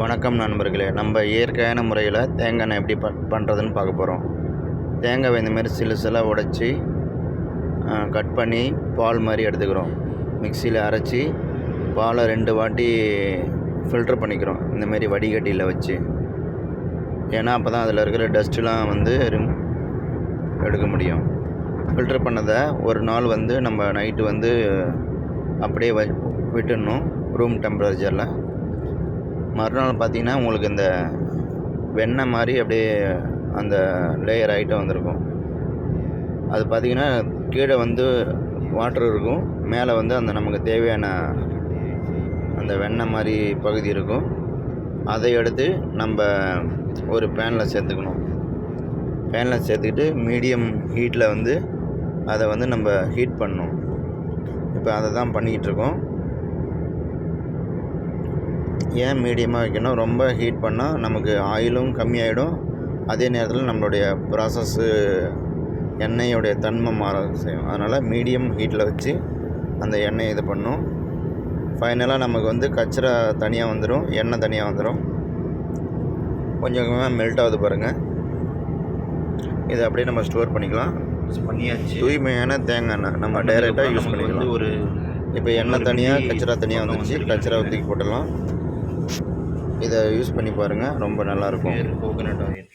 வணக்கம் நண்பர்களே. நம்ம இயற்கையான முறையில் தேங்காய் எண்ணெய் எப்படி ப பண்ணுறதுன்னு பார்க்க போகிறோம் தேங்காவை இந்தமாரி சிலு சிலாக உடச்சி கட் பண்ணி பால் மாதிரி எடுத்துக்கிறோம். மிக்சியில் அரைச்சி பாலை ரெண்டு வாட்டி ஃபில்டர் பண்ணிக்கிறோம். இந்தமாரி வடிகட்டியில் வச்சு. ஏன்னா அப்போ தான் அதில் இருக்கிற டஸ்ட்டுலாம் வந்து எடுக்க முடியும். ஃபில்டர் பண்ணதை ஒரு நாள் வந்து நம்ம நைட்டு வந்து அப்படியே வ விட்டுடணும் ரூம் டெம்பரேச்சரில் மறுநாள் பார்த்திங்கன்னா உங்களுக்கு இந்த வெண்ணெய் மாதிரி அப்படியே அந்த லேயர் ஆகிட்டு வந்திருக்கும். அது பார்த்தீங்கன்னா கீழே வந்து வாட்டர் இருக்கும் மேலே வந்து அந்த நமக்கு தேவையான அந்த வெண்ணெய் மாதிரி பகுதி இருக்கும். அதை எடுத்து நம்ம ஒரு பேனில் சேர்த்துக்கணும். பேனில் சேர்த்துக்கிட்டு மீடியம் ஹீட்டில் வந்து அதை வந்து நம்ம ஹீட் பண்ணணும். இப்போ அதை தான் பண்ணிக்கிட்டு இருக்கோம் ஏன் மீடியமாக வைக்கணும்? ரொம்ப ஹீட் பண்ணால் நமக்கு ஆயிலும் கம்மியாயிடும். அதே நேரத்தில் நம்மளுடைய ப்ராசஸ்ஸு எண்ணெயோடைய தன்மை மாற செய்யும். அதனால் மீடியம் ஹீட்டில் வச்சு அந்த எண்ணெயை இது பண்ணும். ஃபைனலாக நமக்கு வந்து கச்சரா தனியாக வந்துடும் எண்ணெய் தனியாக வந்துடும் கொஞ்சம் கொஞ்சமாக மெல்ட் ஆகுது பாருங்கள் இதை அப்படியே நம்ம ஸ்டோர் பண்ணிக்கலாம். பண்ணியாச்சு. தூய்மையான தேங்காய் எண்ணெய். நம்ம டைரெக்டாக யூஸ் பண்ணிக்கலாம். ஒரு இப்போ எண்ணெய் தனியாக கச்சரா தனியாக வந்துருச்சு கச்சரா தூக்கி போட்டுடலாம். இதை யூஸ் பண்ணி பாருங்கள் ரொம்ப நல்லாயிருக்கும் கோகனட் ஆயில்